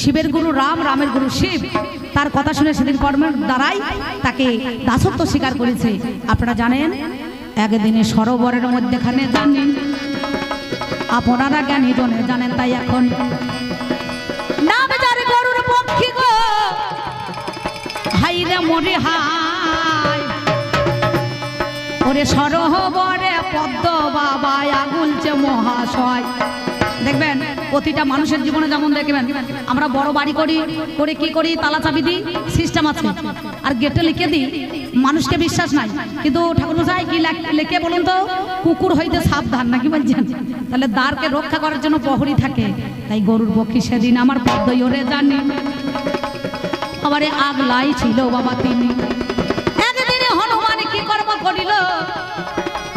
শিবের গুরু রাম, রামের গুরু শিব, তার কথা শুনে সেদিন কর্মের দ্বারাই তাকে দাসত্ব স্বীকার করেছে। আপনারা জানেন, একদিনে সরোবরের মধ্যেখানে জানেন আপনারা জ্ঞানী জনে জানেন তাই এখন। গরুর পক্ষী গো সরোবরে পদ্ম বাবা আগুলছে মহাশয়। দেখবেন, প্রতিটা মানুষের জীবনে যেমন দেখবেন, আমরা বড় বাড়ি করি, করে কি করি, তালা চাবি দিই সিস্টেম আছে। আর গেটে লিখে দিই, মানুষকে বিশ্বাস নাই। কিন্তু ঠাকুর মশাই কি লেখ- বলুন তো? কুকুর হইতে সাবধান, নাকি বলছেন? তাহলে দ্বারকে রক্ষা করার জন্য প্রহরী থাকে। তাই গরুর পক্ষী সেদিন আমার পদ্ম ওরে জানি। আবারে আগলাই ছিল বাবা তিনি।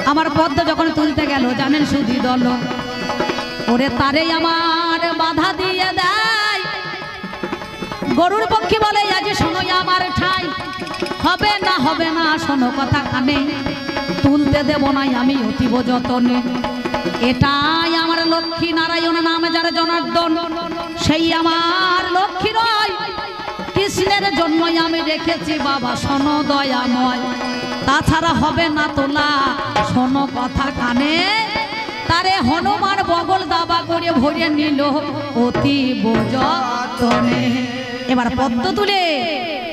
আমার পদ্ম যখন তুলতে গেল, জানেন সুধি দল। ওরে তারে আমার বাধা দিয়ে দেয়। গরুর পক্ষী বলে, আজ শোনো আমার ঠাই। হবে না হবে না, শোনো কথা কানে। তুলতে দেব নাই আমি অতীব যতনে। এটাই আমার লক্ষ্মী নারায়ণ নামে, যার জনার্দন। সেই আমার লক্ষ্মী রয় কৃষ্ণের জন্যই আমি রেখেছি, বাবা, শোনো দয়াময়। তাছাড়া হবে না তোলা, শোনো কথা কানে। তারে হনুমান বগল দাবা করে ভরে নিল অতি বোজনে এবার পদ্ম তুলে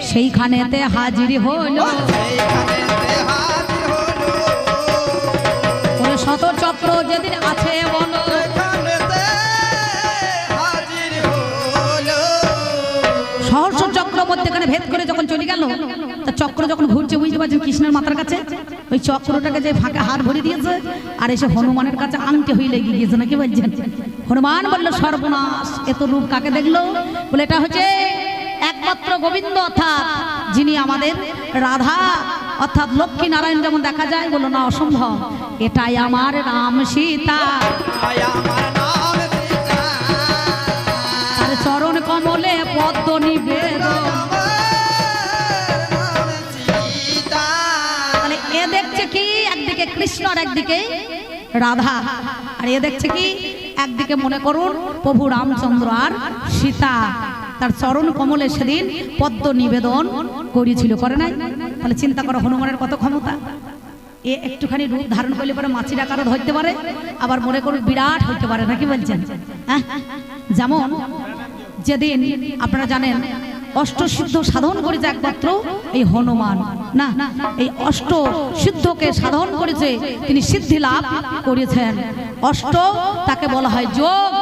সেইখানেতে হাজির হলো। শত চক্র যেদিন আছে বলো চক্র মধ্যেখানে ভেদ করে যখন চলে গেল তা চক্র যখন ঘুরছে বুঝতে পারছেন কৃষ্ণের মাথার কাছে? ওই চক্রটাকে যে ফাঁকা হাত ভরে দিয়েছে আর এসে হনুমানের কাছে আংটি হয়ে লেগে গিয়েছে নাকি বলছেন? হনুমান বলল সর্বনাশ এত রূপ কাকে দেখল? বলে এটা হচ্ছে একমাত্র গোবিন্দ অর্থাৎ যিনি আমাদের রাধা অর্থাৎ লক্ষ্মী নারায়ণ যেমন দেখা যায় বলল না অসম্ভব। এটাই আমার রাম সীতা। চরণ কমলে পদ্ম নিবেদন কৃষ্ণ আর একদিকে রাধা। আর এ দেখছে কি? একদিকে মনে করুন প্রভু রামচন্দ্র আর সীতা। তার চরণ কমলে সেদিন পদ্ম নিবেদন করেছিল, করে নাই? তাহলে চিন্তা করো, হনুমানের কত ক্ষমতা? এ একটুখানি রূপ ধারণ করলে পরে মাছির আকারও ধরতে পারে? আবার মনে করুন বিরাট হইতে পারে, নাকি বলছেন? হ্যাঁ? যেমন যেদিন, আপনারা জানেন অষ্টসিদ্ধ সাধন করেছে একমাত্র এই হনুমান। না, এই অষ্ট সিদ্ধকে সাধন করেছে তিনি সিদ্ধি লাভ করেছেন। অষ্ট তাকে বলা হয় যোগ।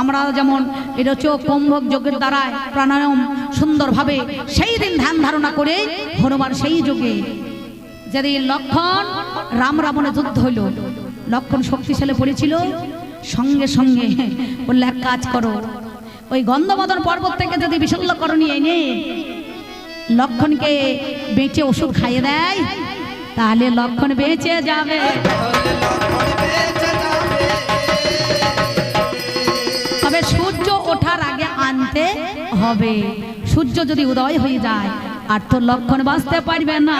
আমরা যেমন, এটা হচ্ছে কুম্ভক যোগের দ্বারায় প্রাণায়াম সুন্দরভাবে সেই দিন ধ্যান ধারণা করে হনুমান সেই যোগে। যেদিন লক্ষণ রাম রাবণে যুদ্ধ হইল, লক্ষণ শক্তিশালী পড়েছিল, সঙ্গে সঙ্গে বললে, এক কাজ করো ওই গন্ধমদন পর্বত থেকে যদি বিশল্যকরণী এনে লক্ষণকে বেঁচে ওষুধ খাইয়ে দেয় তাহলে লক্ষণ বেঁচে যাবে তাহলে লক্ষণ বেঁচে যাবে। তবে সূর্য ওঠার আগে আনতে হবে। সূর্য যদি উদয় হয়ে যায়, আর তো লক্ষণ বাঁচতে পারবে না।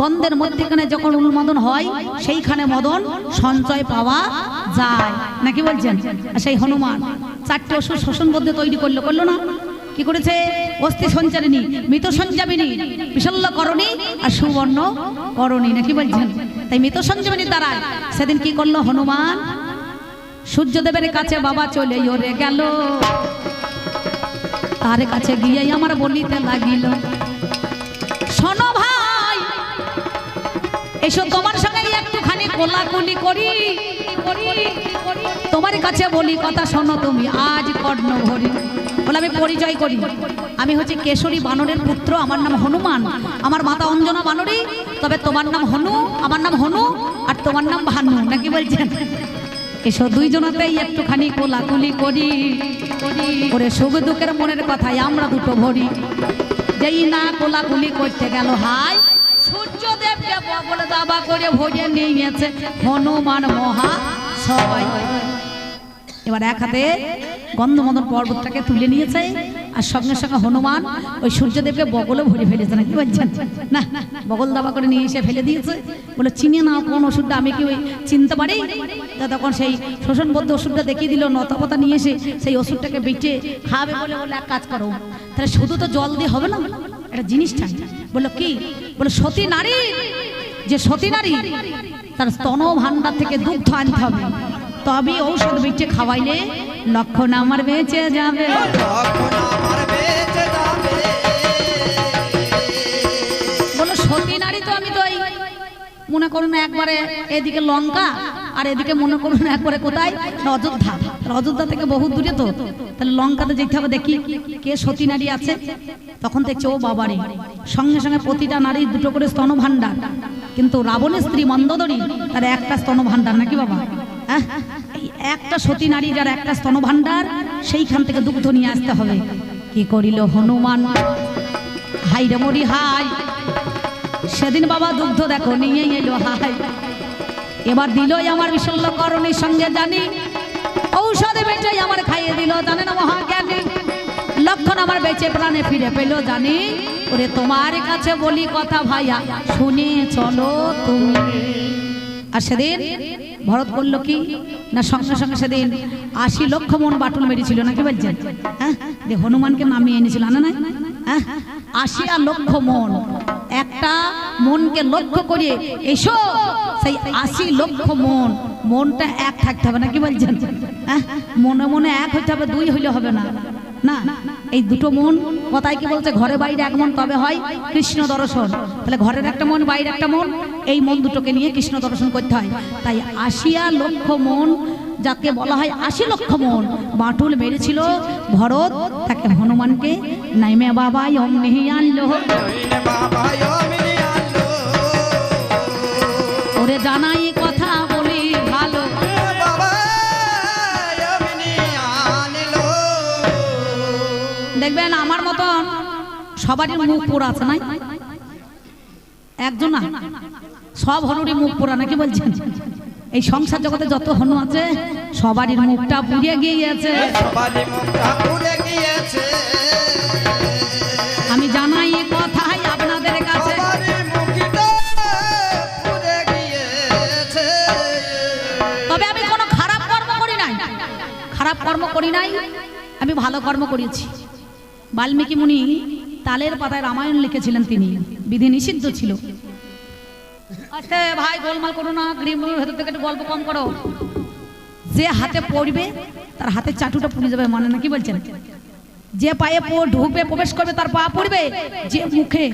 গন্ধের মধ্যেখানে যখন উন্মদন হয়, সেইখানে মদন, সঞ্চয় পাওয়া যায়। নাকি বলছেন? সেই হনুমান, চারটে ওষুধ শোষণ পদ্ধতি তৈরি করল করল না। কি করেছে? অস্থি সঞ্চারিণী, মৃত সঞ্জীবিনী বিশল্য করণী আর সুবর্ণ করণী। নাকি বলছেন? তাই মৃত সঞ্জীবিনীর দ্বারায় সেদিন কি করল হনুমান? সূর্যদেবের কাছে বাবা চলে ওরে গেল। তার কাছে গিয়ে আমার বলিতে লাগিল। এসো তোমার সঙ্গে একটুখানি কোলাকুলি করি। তোমার কাছে বলি, কথা শোনো তুমি, আজ কর্ণ ভরি বলে আমি পরিচয় করি। আমি হচ্ছে কেশরী বানরের পুত্র, আমার নাম হনুমান। আমার মাতা অঞ্জনা বানরী, তবে তোমার নাম হনু, আমার নাম হনু, আর তোমার নাম ভানু, নাকি বলছেন? এসো দুইজনাতেই একটুখানি কোলাকুলি করি। করে সুখ দুঃখের মনের কথাই আমরা দুটো ভরি। যেই না কোলাকুলি করতে গেল, হাই। দাবা করে ভরিয়ে নিয়েছে, হনুমান মহা সবাই। এবার এক হাতে গন্ধমদন পর্বতটাকে তুলে নিয়েছে, আর সঙ্গে সঙ্গে হনুমান ওই সূর্যদেবকে বগলও ভরে ফেলেছে। না কি বলছেন? না, বগল দাবা করে নিয়ে এসে ফেলে দিয়েছে। বলে, চিনে নাও, কোন ওষুধটা? আমি কি ওই চিনতে পারি? তা তখন সেই শোষণবদ্ধ ওষুধটা দেখিয়ে দিল নতাপতা নিয়ে এসে সেই ওষুধটাকে বেটে খাবে বলে বলে এক কাজ করো, তাহলে শুধু তো জল দিয়ে হবে না? একটা জিনিসটা। বলল, কি? বলে সতী নারী যে সতী নারী, তার স্তন ভান্ডার থেকে দুগ্ধ আনতে হবে। তবে ঔষধ বেঁচে খাওয়াইলে লক্ষণ আমার বেঁচে যাবে। সতী নারী তো আমি তো মনে করুন একবারে এদিকে লঙ্কা আর এদিকে মনে করুন একবারে কোথায়? অযোধ্যা অযোধ্যা থেকে বহু দূরে তো। তাহলে লঙ্কাতে যেতে হবে, দেখি কে সতী নারী আছে। তখন দেখছে, ও বাবারে। সঙ্গে সঙ্গে প্রতিটা নারী দুটো করে স্তন ভাণ্ডার কিন্তু রাবণের স্ত্রী মন্দোদরী, তার একটা স্তন ভাণ্ডার নাকি বাবা? হ্যাঁ? একটা সতী নারী যার একটা স্তন ভাণ্ডার সেইখান থেকে দুগ্ধ নিয়ে আসতে হবে। কি করিল হনুমান? হাই রে মরি হাই সেদিন বাবা দুগ্ধ দেখো নিয়ে এলো হাই এবার দিলই আমার বিশল্য করণীর সঙ্গে জানি। ঔষধে বেঁচে আমার খাইয়ে দিল, জানে না মহাজ্ঞানী। লক্ষণ আমার বেঁচে প্রাণে ফিরে পেল জানি। ওরে তোমার কাছে বলি কথা ভাইয়া, শুনে চলো তুমি। আর সেদিন ভরত করল কি, না সঙ্গে সঙ্গে সেদিন আশি লক্ষ মন বাটুল মেরেছিল, নাকি বলছেন? হ্যাঁ? হনুমানকে নামিয়ে এনেছিল না না হ্যাঁ? আশি আর লক্ষ মন। একটা মনকে লক্ষ্য করে এসো। সেই আশি লক্ষ মন, মনটা এক থাকতে হবে না, কি বলছেন? হ্যাঁ? মনে মনে এক হইতে হবে, দুই হইলে হবে না। না, এই দুটো মন কথায় কি বলছে? ঘরে বাইরে এক মন তবে হয় কৃষ্ণ দর্শন। তাহলে ঘরের একটা মন, বাইরে একটা মন, এই মন দুটোকে নিয়ে কৃষ্ণ দর্শন করতে হয়। তাই আশিয়া লক্ষ মন যাকে বলা হয় আশি লক্ষ মন। বাটুল মেরেছিল ভরত, তাকে হনুমানকে। নাইমে বাবা আনলো নইলে আনলো। ওরে জানাই কথা বলি ভালো। দেখবেন আমার মতন সবারই মুখ পোড়া আছে, নাই? একজন সব হনুরই মুখ পোড়া, নাকি বলছেন? এই সংসার জগতে যত হনু আছে সবারই মুখটা পুড়ে গিয়েছে। আমি জানাই কথাই আপনাদের কাছে। তবে আমি কোনো খারাপ কর্ম করি নাই। খারাপ কর্ম করি নাই আমি ভালো কর্ম করেছি বাল্মীকি মুনি তালের পাতায় রামায়ণ লিখেছিলেন তিনি বিধি নিষিদ্ধ ছিল। আচ্ছা ভাই, গোলমাল করো না ভেতর থেকে একটু গল্প কম করো। যে হাতে পড়বে, তার হাতের চাটুটা পুড়ে যাবে মানে না, কি বলছেন? যে পায়ে ঢুকবে, প্রবেশ করবে, তার পা পড়বে, যে মুখে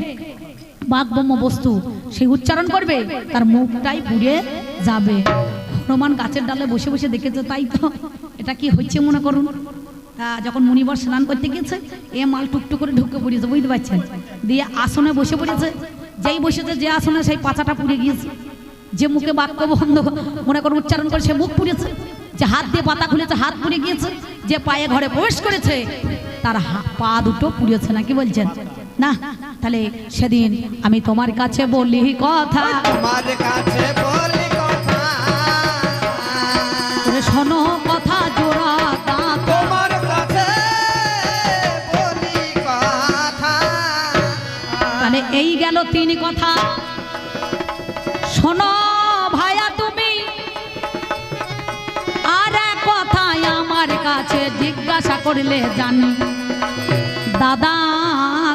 বস্তু, সে উচ্চারণ করবে, তার মুখটাই পুড়ে যাবে। হনুমান গাছের ডালে বসে বসে দেখেছে, তাই তো? এটা কি হচ্ছে মনে করুন? তা যখন মুনিবর স্নান করতে গেছে এ মাল টুকটুক করে ঢুকে পড়েছে, বুঝতে পারছেন? দিয়ে আসনে বসে পড়েছে যেই বসেছে যে আসনে সেই পাচাটা পুড়ে গিয়েছে। যে মুখে বাক্য বন্ধ মনে করো উচ্চারণ করে সে মুখ পুড়েছে। যে হাত দিয়ে পাতা খুলেছে, হাত পুড়ে গিয়েছে। যে পায়ে ঘরে প্রবেশ করেছে, তার পা দুটো পুড়েছে নাকি বলছেন? না, তাহলে সেদিন আমি তোমার কাছে বলি কথা। তোমার কাছে বলি তিন কথা। শোনো ভাইয়া তুমি। আর এক কথাই আমার কাছে জিজ্ঞাসা করলে জানি। দাদা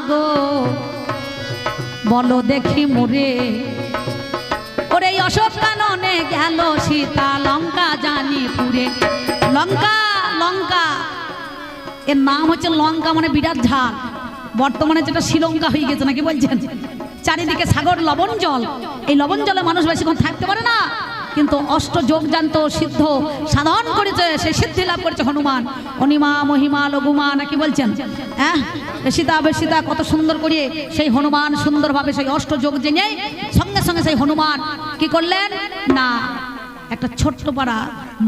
গো, বলো দেখি মোরে। ওরে অশোক কাননে গেল সীতা, লঙ্কা জানি পুরে। লঙ্কা লঙ্কা। এর নাম হচ্ছে লঙ্কা মানে বিরাট ঝাল। বর্তমানে যেটা শ্রীলঙ্কা হয়ে গেছে, নাকি বলছেন? চারিদিকে সাগর, লবণ জল। এই লবণ জলে মানুষ বেশিক্ষণ থাকতে পারে না। কিন্তু অষ্ট যোগ জানত সিদ্ধ সাধন করেছে, সে সিদ্ধি লাভ করেছে হনুমান। অনিমা, মহিমা, লঘুমা, নাকি বলছেন? হ্যাঁ? সীতা বেশিতা কত সুন্দর করে সেই হনুমান সুন্দরভাবে সেই অষ্ট যোগ জেনে সঙ্গে সঙ্গে সেই হনুমান কি করলেন? না, একটা ছোট্ট পাড়া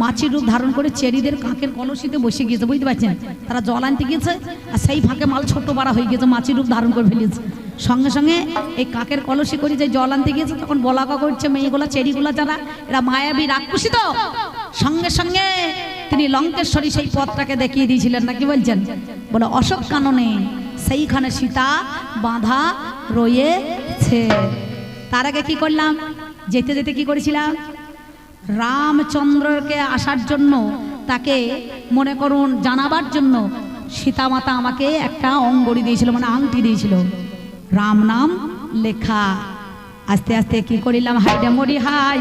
মাছির রূপ ধারণ করে চেরিদের কাঁকের কলসিতে বসে গিয়েছে, বুঝতে পারছেন? তারা জল আনতে গিয়েছে, আর সেই ফাঁকে মাল ছোট্ট পাড়া হয়ে গিয়েছে মাছির রূপ ধারণ করে ফেলেছে। সঙ্গে সঙ্গে এই কাকের কলসি করে যে জল আনতে গিয়েছে, তখন বলাকা করছে মেয়েগুলা, চেরিগুলা যারা, এরা মায়াবী রাক্ষসী তো। সঙ্গে সঙ্গে তিনি লঙ্কেশ্বরী সেই পথটাকে দেখিয়ে দিয়েছিলেন না কি বলছেন? বলে, অশোক কাননে সেইখানে সীতা বাঁধা রয়েছে। তার আগে কি করলাম? যেতে যেতে কি করেছিলাম? রামচন্দ্রকে আসার জন্য তাকে মনে করুন জানাবার জন্য সীতামাতা আমাকে একটা অঙ্গড়ি দিয়েছিল মানে আংটি দিয়েছিল। রাম নাম লেখা। আস্তে আস্তে কি করিলাম? হাইডে মরি হাই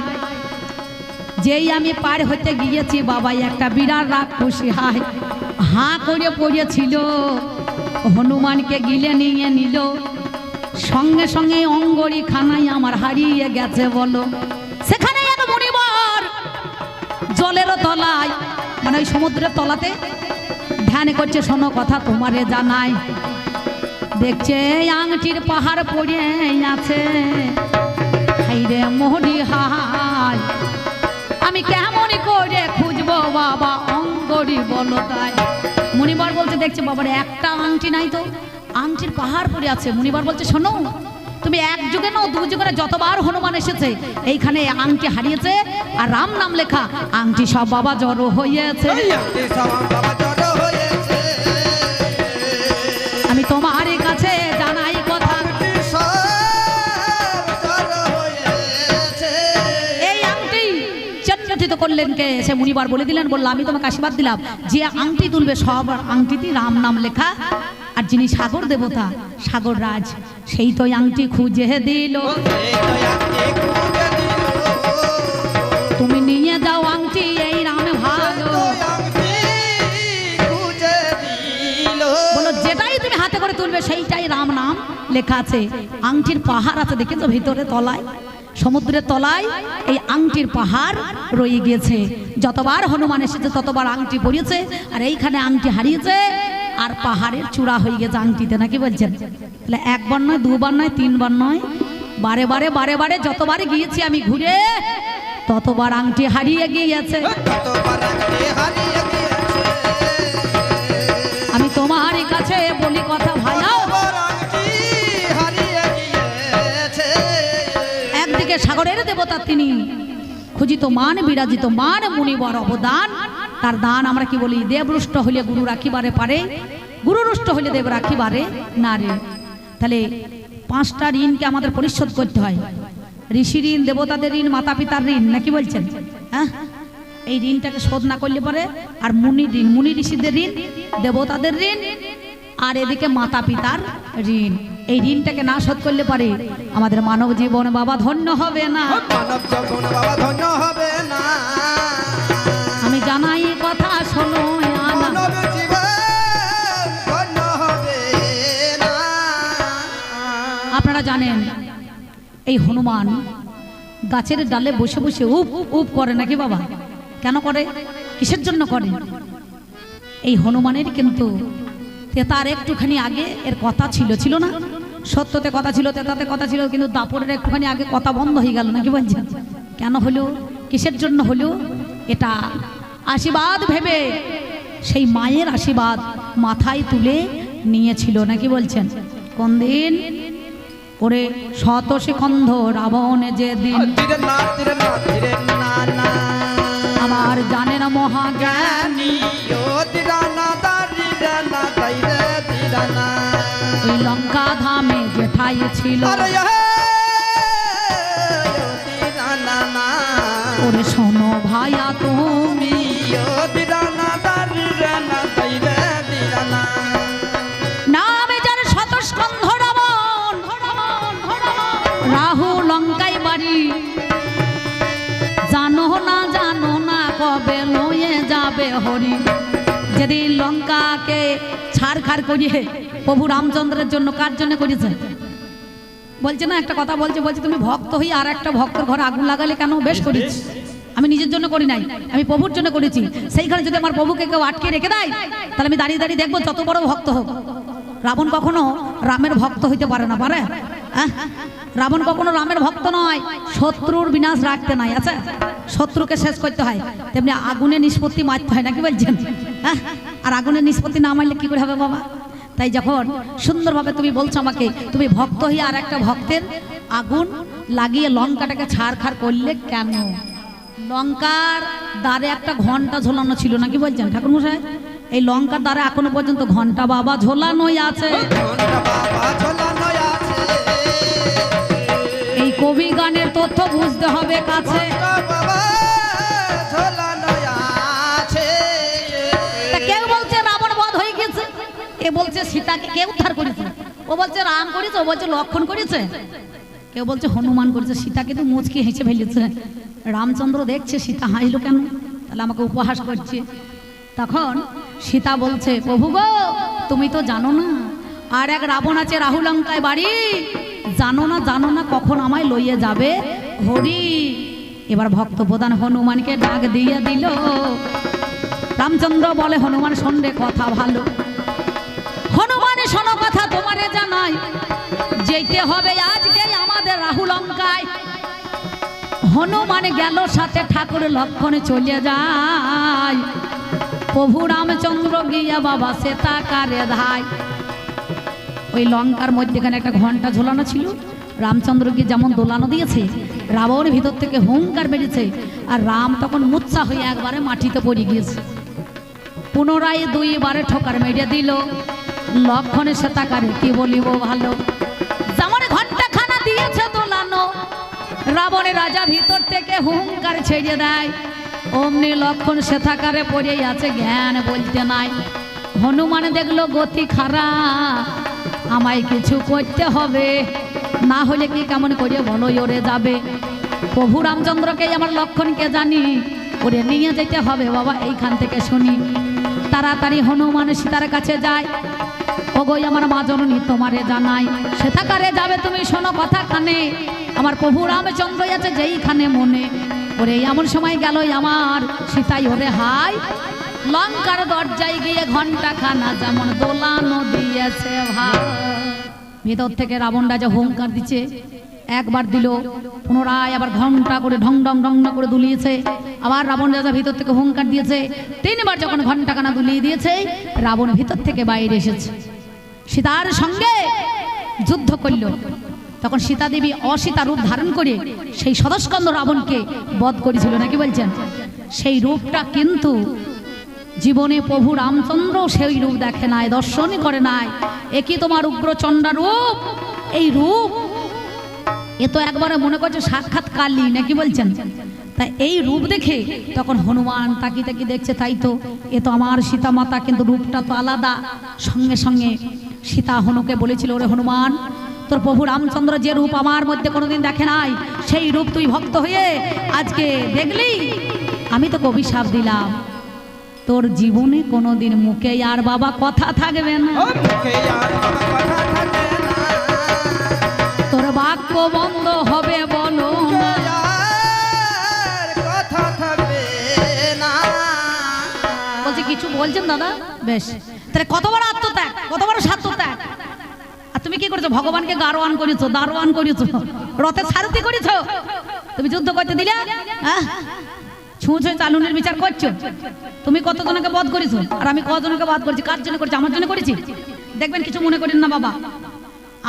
যেই আমি পার হতে গিয়েছি, বাবাই একটা বিরাট রাগ খুশি হাই হাঁ করে পড়েছিল। হনুমানকে গিলে নিয়ে নিল। সঙ্গে সঙ্গে অঙ্গরি খানাই আমার হারিয়ে গেছে বলো। সেখানে এক মণিবর জলেরও তলায় মানে ওই সমুদ্রের তলাতে ধ্যান করছে, শোনো কথা তোমারে জানাই। দেখছে আংটির পাহাড় পড়ে আছে। হাইরে মোহরি হাই আমি কেমন করে খুঁজবো বাবা অঙ্গরি বলো তাই মণিবার বলছে দেখছে বাবার একটা আংটি নাই তো আংটির পাহাড় পড়ে আছে। মণিবার বলছে শোনো তুমি এক যুগে নাও দু যুগে যতবার হনুমান এসেছে এইখানে আংটি হারিয়েছে আর রাম নাম লেখা আংটি সব বাবা জড়ো হয়েছে আমি তোমার করলেন কে সে মুনিবার বলে দিলেন, বলল, আমি তোমাকে আশীর্বাদ দিলাম। যে আংটি তুলবে, সব আংটিতে রাম নাম লেখা। আর যিনি সাগর দেবতা, সাগর রাজ, সেই তো আংটি খুঁজে দিল। তুমি নিয়ে যাও আংটি, এই রামে ভালো। যেটাই তুমি হাতে করে তুলবে, সেইটাই রাম নাম লেখা আছে। আংটির পাহাড় আছে, দেখেছ, ভিতরে, তলায়? সমুদ্রের তলায় এই আংটির পাহাড় রয়ে গিয়েছে। যতবার হনুমান এসেছে, ততবার আংটি পড়িয়েছে আর এইখানে আংটি হারিয়েছে, আর পাহাড়ের চূড়া হয়ে গেছে আংটিতে। নাকি বলছেন? তাহলে একবার নয়, দুবার নয়, তিনবার নয়, বারে বারে বারে বারে যতবার গিয়েছি আমি ঘুরে, ততবার আংটি হারিয়ে গিয়েছে। আমি তোমার কাছে বলি কথা ভাইয়াও একদিকে সাগরের দেবতা তিনি। খুঁজিত মান, বিরাজিত মান, মুনিবর অবদান। তার দান আমরা কি বলি? দেবরুষ্ট হইলে গুরু রাখিবারে পারে, গুরুরুষ্ট হইলে দেব রাখিবারে না রে তাহলে পাঁচটা ঋণকে আমাদের পরিশোধ করতে হয়। ঋষি ঋণ, দেবতাদের ঋণ মাতা পিতার ঋণ নাকি বলছেন? হ্যাঁ? এই ঋণটাকে শোধ না করলে পরে। আর মুনি ঋণ, মুনি ঋষিদের ঋণ, দেবতাদের ঋণ, আর এদিকে মাতা পিতার ঋণ। এই ঋণটাকে না শোধ করলে পারে আমাদের মানব জীবন বাবা ধন্য হবে না। মানব যখন বাবা ধন্য হবে না। আমি জানাই কথা শোনো আপনারা জানেন এই হনুমান গাছের ডালে বসে বসে উপ উপ করে নাকি বাবা? কেন করে? কিসের জন্য করে? এই হনুমানের কিন্তু তেতার একটুখানি আগে এর কথা ছিল ছিল না? সত্যতে কথা ছিল, তেতাতে কথা ছিল, কিন্তু দাপরের একটুখানি আগে কথা বন্ধ হয়ে গেল নাকি বলছেন? কেন হলো? কিসের জন্য হলো? এটা আশীর্বাদ ভেবে সেই মায়ের আশীর্বাদ মাথায় তুলে নিয়েছিল নাকি বলছেন? কোন দিন? ওরে শত শিখন্ধ রাবণ যে দিন না। আমার জানে না মহাজ্ঞান। ওই লঙ্কা ধামে জেঠাই ছিল। আরে ওরে শোনো ভাইয়া তুমি। ও ধীরা না যাবে হরি। যেদিন লঙ্কাকে ছাড় খাড় করিয়ে প্রভু রামচন্দ্রের জন্য কার জন্য করেছে? বলছে না, একটা কথা বলছে বলছে, তুমি ভক্ত হই আর একটা ভক্তর ঘরে আগুন লাগালে কেন বেশ করিস? আমি নিজের জন্য করি নাই, আমি প্রভুর জন্য করেছি। সেইখানে যদি আমার প্রভুকে কেউ আটকে রেখে দেয়, তাহলে আমি দাঁড়িয়ে দাঁড়িয়ে দেখব যত বড় ভক্ত হোক। রাবণ কখনো রামের ভক্ত হইতে পারে না, পারে? রাবণ কখনো রামের ভক্ত নয়, শত্রুর বিনাশ রাখতে নাই, আছে? শত্রুকে শেষ করতে হয়। তেমনি আগুনে নিষ্পত্তি মারতে হয়, নাকি বলছেন? হ্যাঁ? আর আগুনের নিষ্পত্তি না মারলে কি করে হবে বাবা? তাই যখন সুন্দরভাবে তুমি বলছো আমাকে, তুমি ভক্ত হয়ে আর একটা ভক্তের আগুন লাগিয়ে লঙ্কাটাকে ছাড় খাড় করলে কেন? লঙ্কার দ্বারে একটা ঘণ্টা ঝোলানো ছিল না কি বলছেন ঠাকুর মশাই? এই লঙ্কার দ্বারে এখনও পর্যন্ত ঘণ্টা বাবা ঝোলানোই আছে। ঘণ্টা বাবা ঝোলানো কবি গানের তথ্য বুঝতে হবে কাছে। কেউ বলছে রাবণ বধ হয়ে গেছে। এ বলছে সীতাকে কে উদ্ধার করেছে? ও বলছে রাম করেছে ও বলছে লক্ষণ করেছে। কেউ বলছে হনুমান করেছে সীতাকে তো মুচকি হেসে ফেলেছে। রামচন্দ্র দেখছে সীতা হাসলো কেন? তাহলে আমাকে উপহাস করছে। তখন সীতা বলছে প্রভু গো তুমি তো জানো না আর এক রাবণ আছে রাহুল রাহুলঙ্কায় বাড়ি। জানো না জানো না কখন আমায় লইয়ে যাবে? হরি, এবার ভক্ত প্রধান হনুমানকে ডাক দিয়ে দিল। রামচন্দ্র বলে, হনুমান সন্ধ্যে কথা ভালো। হনুমানে, শোনো কথা তোমারে জানাই। যেতে হবে আজকে আমাদের রাহুল অঙ্কায়। হনুমান গেল সাথে ঠাকুর লক্ষণে চলে যায়। প্রভু রামচন্দ্র গিয়া বাবা, সে তাকারে ধায়। ওই লঙ্কার মধ্যেখানে একটা ঘণ্টা ঝোলানো ছিল। রামচন্দ্রকে যেমন দোলানো দিয়েছে, রাবণ ভিতর থেকে হুঙ্কার বেরিয়েছে আর রাম তখন মুচ্ছা হয়ে একবারে মাটিতে পড়ে গিয়েছে। পুনরায় দুইবারে ঠোকার মেরে দিল। লক্ষণে সে তাকারে, কি বলিব ভালো? যেমন ঘণ্টা খানা দিয়েছে দোলানো রাবণের রাজা ভিতর থেকে হুঙ্কার ছেড়ে দেয়। অমনি লক্ষণ সে থাকারে পড়েই আছে, জ্ঞান বলতে নাই। হনুমান দেখল গতি খারাপ আমায় কিছু করতে হবে। না হলে কি কেমন করে বলো ওরে যাবে? প্রভু রামচন্দ্রকে আমার লক্ষণকে জানি? ওরে নিয়ে যেতে হবে বাবা, এইখান থেকে শুনি। তাড়াতাড়ি হনুমান সীতার কাছে যায়। ওগোই আমার মা জননী তোমারে জানাই। সেথাকারে যাবে তুমি শোনো কথা খানে আমার প্রভু রামচন্দ্র আছে যেইখানে মনে। ওরে এমন সময় গেল আমার সীতাই ওরে হাই লঙ্কার দরজায় গিয়ে ঘণ্টা খানা যেমন দোলানো ভাই ভেতর থেকে রাবণ রাজা হুঙ্কার দিচ্ছে একবার দিল, পুনরায় আবার ঘণ্টা করে ঢং ঢং ঢং ঢং করে দুলিয়েছে। আবার রাবণ রাজা ভিতর থেকে হুঙ্কার দিয়েছে, তিনবার যখন ঘণ্টা কানা দুলিয়ে দিয়েছে, রাবণ ভিতর থেকে বাইরে এসেছে। সীতার সঙ্গে যুদ্ধ করল। তখন সীতা দেবী অসীতা রূপ ধারণ করে সেই সদস্কন্দ রাবণকে বধ করেছিল, নাকি বলছেন? সেই রূপটা কিন্তু জীবনে প্রভু রামচন্দ্র সেই রূপ দেখে নাই দর্শনই করে নাই। একই তোমার উগ্রচণ্ডা রূপ? এই রূপ? এ তো একবারে মনে করছে সাক্ষাৎ কালী নাকি বলছেন? তাই এই রূপ দেখে তখন হনুমান তাকি তাকি দেখছে তাই তো? এ তো আমার সীতা মাতা কিন্তু রূপটা তো আলাদা। সঙ্গে সঙ্গে সীতা হনুকে বলেছিল, ওরে হনুমান, তোর প্রভু রামচন্দ্র যে রূপ আমার মধ্যে কোনোদিন দেখে নাই, সেই রূপ তুই ভক্ত হয়ে আজকে দেখলি? আমি তোকে অভিশাপ দিলাম। তোর জীবনে কোনোদিন মুখে আর বাবা কথা থাকবে না। তোর বাক্য বন্ধ হবে বলো বলছে কিছু বলছেন দাদা? বেশ। তাহলে কত বড় আত্মত্যাগ কত বড় স্বার্থত্যাগ আর তুমি কি করেছ? ভগবানকে গারোয়ান করেছ দারোয়ান করেছ রথে সারথি করেছ? তুমি যুদ্ধ করতে দিলে? হ্যাঁ? ছুঁ ছুঁ চালুনের বিচার করছ? তুমি কতজনকে বধ করেছ? আর আমি কজনকে বধ করেছি? কার জন্য করেছি? আমার জন্য করেছি? দেখবেন, কিছু মনে করেন না বাবা।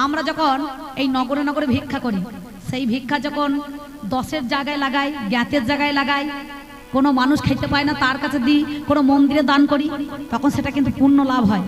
আমরা যখন এই নগরে নগরে ভিক্ষা করি, সেই ভিক্ষা যখন দশের জায়গায় লাগাই, জ্ঞাতের জায়গায় লাগাই, কোনো মানুষ খেতে পায় না, তার কাছে দিই, কোনো মন্দিরে দান করি, তখন সেটা কিন্তু পূর্ণ লাভ হয়।